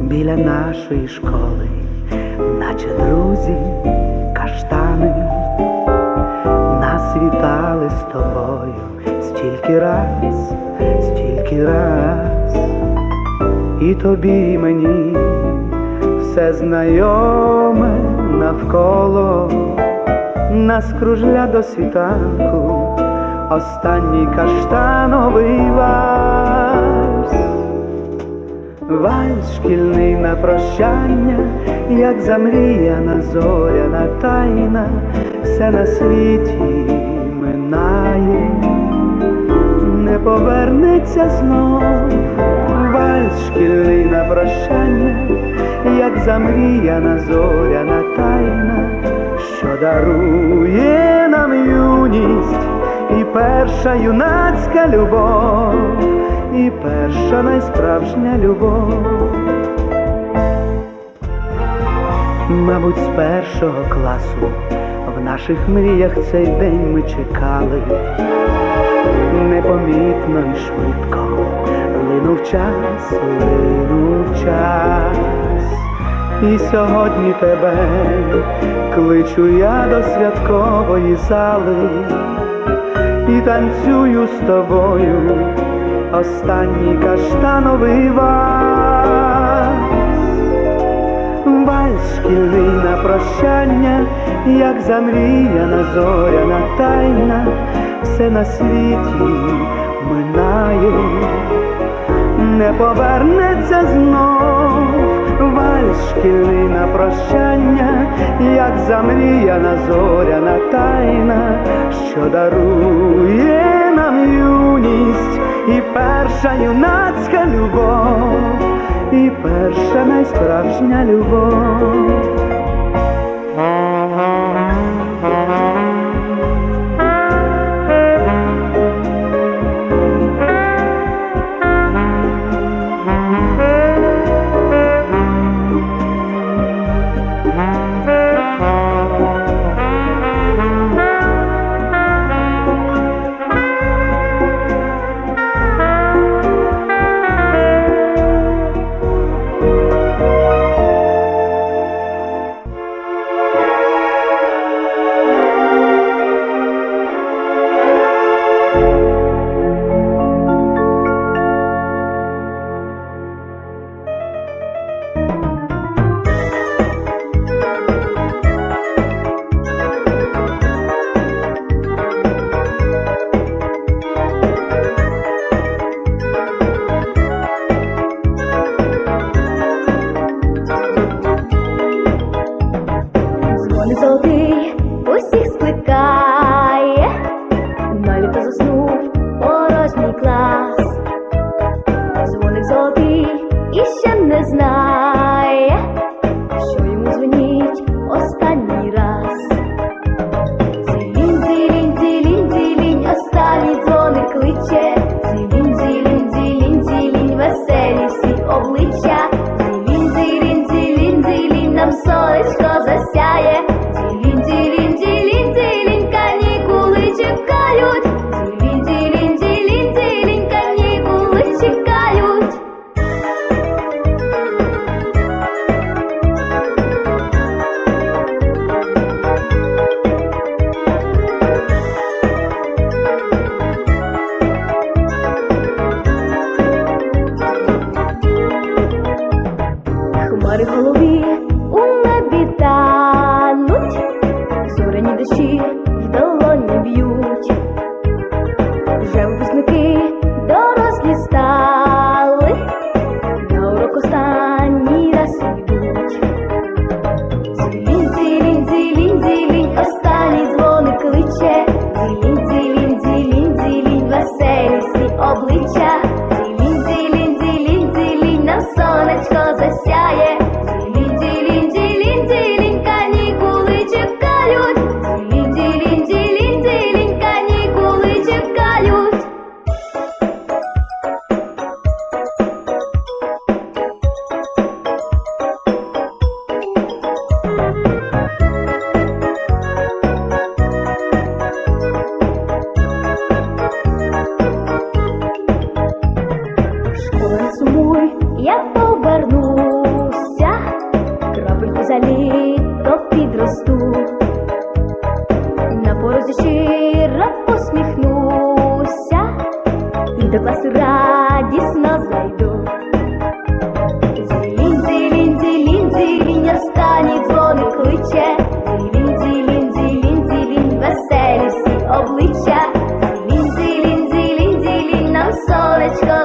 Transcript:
Біля нашої школи, наче друзі, каштани, нас вітали з тобою стільки раз, стільки раз, і тобі мені все знайоме навколо, нас кружля до світанку, останній каштановий вальс. Вальс шкільний на прощання, як замріяна зоряна тайна, все на світі минає, не повернеться знов. Вальс шкільний на прощання, як замріяна зоряна тайна, що дарує нам юність і перша юнацька любов і перша найсправжня любов. Мабуть, з першого класу в наших мріях цей день ми чекали, непомітно і швидко линув час, линув час, і сьогодні тебе кличу я до святкової зали. І танцюю з тобою останній каштановий вальс. Вальс шкільний на прощання, як замріяна зоряна тайна, все на світі минає, не повернеться знов. Вальс на прощання, як замріяна зоряна тайна, що дарує нам юність і перша юнацька любов, і перша найсправжня любов. Всі обличчя. обличчя, лінзі, лінзі, лінзі, лінь нам сонечко.